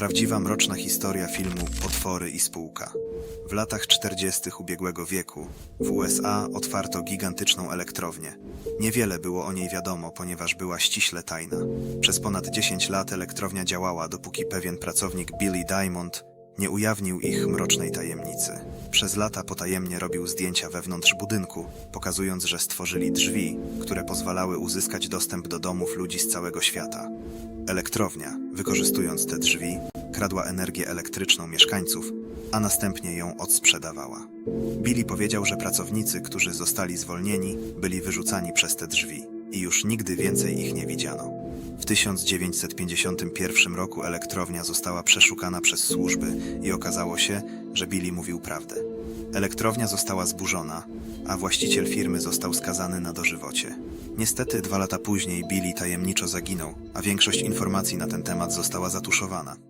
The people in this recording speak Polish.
Prawdziwa mroczna historia filmu Potwory i spółka. W latach 40. ubiegłego wieku w USA otwarto gigantyczną elektrownię. Niewiele było o niej wiadomo, ponieważ była ściśle tajna. Przez ponad 10 lat elektrownia działała, dopóki pewien pracownik Billy Diamond nie ujawnił ich mrocznej tajemnicy. Przez lata potajemnie robił zdjęcia wewnątrz budynku, pokazując, że stworzyli drzwi, które pozwalały uzyskać dostęp do domów ludzi z całego świata. Elektrownia, wykorzystując te drzwi, kradła energię elektryczną mieszkańców, a następnie ją odsprzedawała. Billy powiedział, że pracownicy, którzy zostali zwolnieni, byli wyrzucani przez te drzwi i już nigdy więcej ich nie widziano. W 1951 roku elektrownia została przeszukana przez służby i okazało się, że Billy mówił prawdę. Elektrownia została zburzona, a właściciel firmy został skazany na dożywocie. Niestety dwa lata później Billy tajemniczo zaginął, a większość informacji na ten temat została zatuszowana.